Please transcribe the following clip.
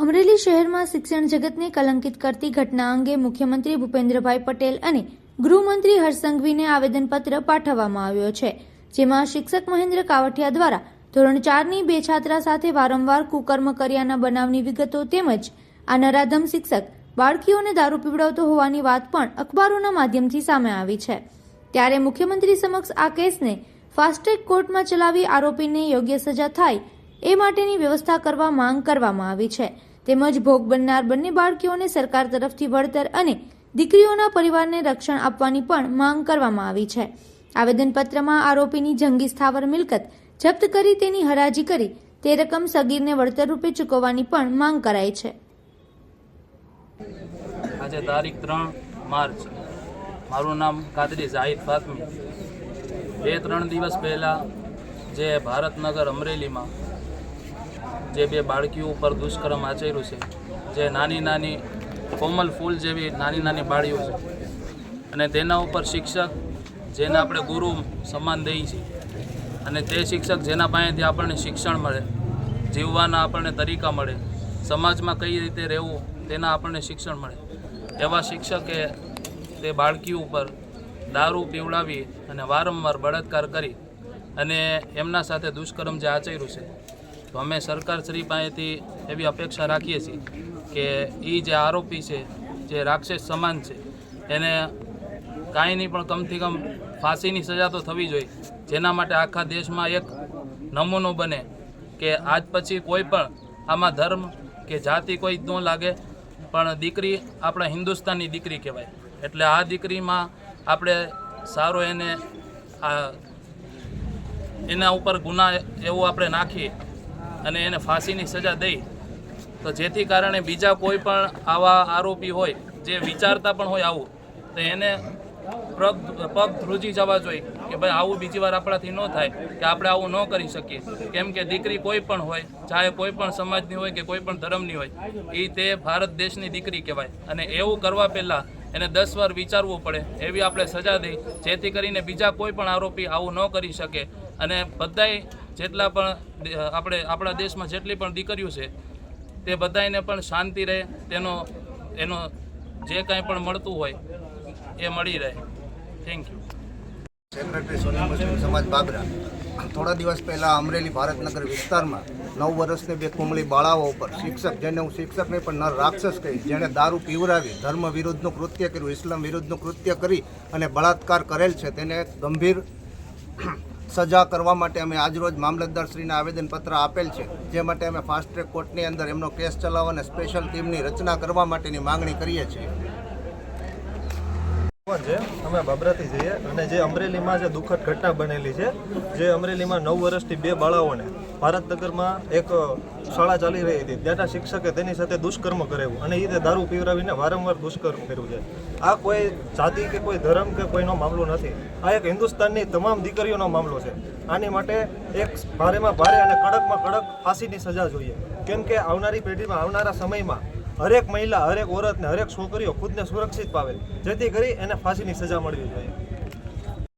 અમરેલી શહેરમાં શિક્ષણ જગતને કલંકિત કરતી ઘટના અંગે મુખ્યમંત્રી ભૂપેન્દ્રભાઈ પટેલ અને ગૃહમંત્રી હર્ષસંઘવીને આવેદનપત્ર પાઠવવામાં આવ્યો છે, જેમાં શિક્ષક મહેન્દ્ર કાવઠિયા દ્વારા ધોરણ ચારની બે છાત્રા સાથે વારંવાર કુકર્મ કર્યાના બનાવની વિગતો તેમજ આ નરાધમ શિક્ષક બાળકીઓને દારૂ પીવડાવતો હોવાની વાત પણ અખબારોના માધ્યમથી સામે આવી છે. ત્યારે મુખ્યમંત્રી સમક્ષ આ કેસને ફાસ્ટ ટ્રેક કોર્ટમાં ચલાવી આરોપીને યોગ્ય સજા થાય એ માટેની વ્યવસ્થા કરવા માંગ કરવામાં આવી છે. તેમજ ભોગ બનનાર બંને બાળકીઓને સરકાર તરફથી વળતર અને દીકરીઓના પરિવારને રક્ષણ આપવાની પણ માંગ કરવામાં આવી છે. આવેદનપત્રમાં આરોપીની જંગી સ્થાવર મિલકત જપ્ત કરી તેની હરાજી કરી તે રકમ સગીરને વળતર રૂપે ચૂકવવાની પણ માંગ કરાઈ છે. આજે તારીખ ત્રણ માર્ચ. મારું નામ કાદરી ઝાહિદ ફાતમી. બે ત્રણ દિવસ પહેલાં જે ભારતનગર અમરેલીમાં જે બે બાળકીઓ ઉપર દુષ્કર્મ આચર્યું છે, જે નાની નાની કોમલ ફૂલ જેવી નાની નાની બાળીઓ છે. અને તેના ઉપર શિક્ષક જેને આપણે ગુરુ સમાન દઈએ છીએ. અને તે શિક્ષક જેના પાસેથી આપણને શિક્ષણ મળે, જીવવાના આપણને તરીકા મળે, સમાજમાં કઈ રીતે રહેવું તેના આપણને શિક્ષણ મળે. એવા શિક્ષકે તે બાળકીઓ ઉપર દારૂ પીવડાવી અને વારંવાર બળાત્કાર કરી અને એમના સાથે દુષ્કર્મ જે આચર્યું છે તો અમે સરકાર શ્રી પાસેથી એવી અપેક્ષા રાખીએ છીએ કે એ જે આરોપી છે, જે રાક્ષસ સમાન છે, એને કાંઈ નહીં પણ કમથી કમ ફાંસીની સજા તો થવી જોઈએ. જેના માટે આખા દેશમાં એક નમૂનો બને કે આજ પછી કોઈ પણ આમાં ધર્મ કે જાતિ કોઈ ન લાગે, પણ દીકરી આપણા હિન્દુસ્તાનની દીકરી કહેવાય. એટલે આ દીકરીમાં આપણે સારો એને આ એના ઉપર ગુના એવું આપણે નાખીએ અને એને ફાંસીની સજા દઈ, તો જેથી કારણે બીજા કોઈ પણ આવા આરોપી હોય, જે વિચારતા પણ હોય આવું, તો એને પગ પગ ધ્રુજી જવા જોઈએ કે ભાઈ આવું બીજી વાર આપણાથી ન થાય, કે આપણે આવું ન કરી શકીએ. કેમ કે દીકરી કોઈ પણ હોય, ચાહે કોઈ પણ સમાજની હોય કે કોઈ પણ ધર્મની હોય એ તે ભારત દેશની દીકરી કહેવાય. અને એવું કરવા પહેલાં એને દસ વાર વિચારવું પડે, એવી આપણે સજા દઈ, જેથી કરીને બીજા કોઈ પણ આરોપી આવું ન કરી શકે. અને બધાય જેટલા પણ આપણે આપણા દેશમાં જેટલી પણ દીકરીઓ છે, તે બધાને પણ શાંતિ રહે, તેનો, એનો જે કાંઈ પણ મળતું હોય, એ મળી રહે. થેન્ક યુ સેક્રેટરી સોની મુસ્લિમ સમાજ બાબરા. થોડા દિવસ પહેલાં અમરેલી ભારતનગર વિસ્તારમાં નવ વર્ષની બે કુમળી બાળાઓ ઉપર શિક્ષક, જેને હું શિક્ષક નહીં પણ નર રાક્ષસ કહી, જેણે દારૂ પીવરાવી ધર્મ વિરુદ્ધનું કૃત્ય કર્યું, ઇસ્લામ વિરુદ્ધનું કૃત્ય કરી અને બળાત્કાર કરેલ છે, તેને ગંભીર સજા કરવા માટે અમે આજરોજ મામલતદારશ્રીને આવેદનપત્ર આપેલ છે, જે માટે અમે ફાસ્ટ ટ્રેક કોર્ટની અંદર એમનો કેસ ચલાવવા અને સ્પેશિયલ ટીમની રચના કરવા માટેની માંગણી કરીએ છીએ. છે, અમે બાબરાથી જઈએ અને જે અમરેલીમાં જે દુઃખદ ઘટના બનેલી છે, જે અમરેલીમાં નવ વર્ષથી બે બાળાઓને ભારતનગરમાં એક શાળા ચાલી રહી હતી. ત્યાંના શિક્ષકે તેની સાથે દુષ્કર્મ કરેવું અને એ તે દારૂ પીવરાવીને વારંવાર દુષ્કર્મ કર્યું છે. આ કોઈ જાતિ કે કોઈ ધર્મ કે કોઈનો મામલો નથી. આ એક હિન્દુસ્તાનની તમામ દીકરીઓનો મામલો છે. આની માટે એક ભારેમાં ભારે અને કડકમાં કડક ફાંસીની સજા જોઈએ. કેમ કે આવનારી પેઢીમાં, આવનારા સમયમાં હરેક મહિલા, હરેક ઓરત ને હરેક છોકરીઓ ખુદને સુરક્ષિત પાવે જેથી કરી એને ફાંસીની સજા મળવી જોઈએ.